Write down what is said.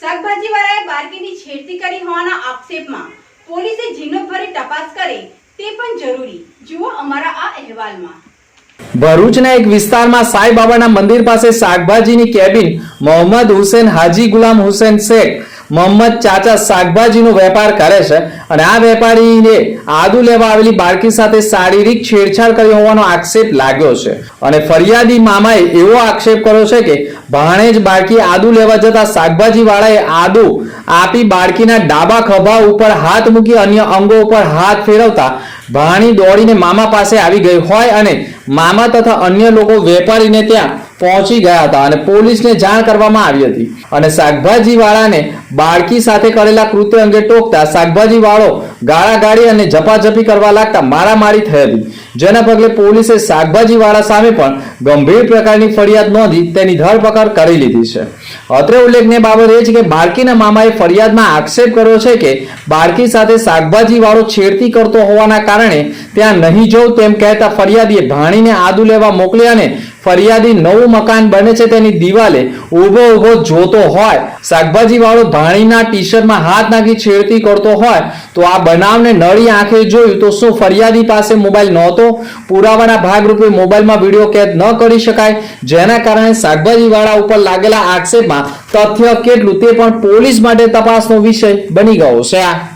શાકભાજી વાળાએ બાળકીની છેડતી કરી હોવાના આક્ષેપમાં પોલીસે ઝીણવટભરી તપાસ કરે તે પણ જરૂરી. જુઓ અમારા આ અહેવાલમાં. ભરૂચના એક વિસ્તારમાં સાંઈ બાબાના મંદિર પાસે શાકભાજીની કેબિન મોહમ્મદ હુસેન હાજી ગુલામ હુસેન શેખ મોહમ્મદ ચાચા શાકભાજીનો વેપાર કરે છે અને આ વેપારીને આદુ લેવા આવેલી બાળકી સાથે શારીરિક છેડછાડ કરી હોવાનો આક્ષેપ લાગ્યો છે. અને ફરિયાદી મામાએ એવો આક્ષેપ કર્યો છે કે ભાણેજ બાળકી આદુ લેવા જતા શાકભાજીવાળાએ આદુ આપી બાળકીના ડાબા ખભા ઉપર હાથ મૂકી અન્ય અંગો ઉપર હાથ ફેરવતા ભાણી દોડીને મામા પાસે આવી ગઈ હોય અને મામા તથા અન્ય લોકો વેપારીને ત્યાં પહોંચી ગયા હતા અને પોલીસને જાણ કરવામાં આવી હતી. અને શાકભાજી વાળાને બાળકી સાથે કરેલા કૃત્ય અંગે ટોકતા શાકભાજી વાળો ગાળાગાળી અને ઝપાઝપી કરવા લાગતા મારામારી થઈ હતી. જેના પગલે પોલીસે શાકભાજી વાળા સામે પણ ગંભીર પ્રકારની ફરિયાદ નોંધી તેની ધરપકડ કરી લીધી છે. અત્રે ઉલ્લેખનીય બાબત એ છે કે બાળકીના મામાએ ફરિયાદમાં આક્ષેપ કર્યો છે કે બાળકી સાથે શાકભાજી વાળો છેડતી કરતો હોવાના કારણે ત્યાં નહીં જવું તેમ કહેતા ફરિયાદીએ ભાણીને આદુ લેવા મોકલી અને ફરિયાદી નવું મકાન બને છે તેની દિવાલે ઊભો ઊભો જોતો હોય શાકભાજી વાળો ભાણીના ટી શર્ટમાં હાથ નાખી છેડતી કરતો હોય, તો આ બનાવને નળી આંખે જોયું તો શું ફરિયાદી પાસે મોબાઈલ નહોતો? પુરાવાના ભાગરૂપે મોબાઈલમાં વીડિયો કેદ ન કરી શકાય, જેના કારણે શાકભાજી વાળા ઉપર લાગેલા આક્ષેપમાં તથ્ય કેટલું તે પણ પોલીસ માટે તપાસનો વિષય બની ગયો છે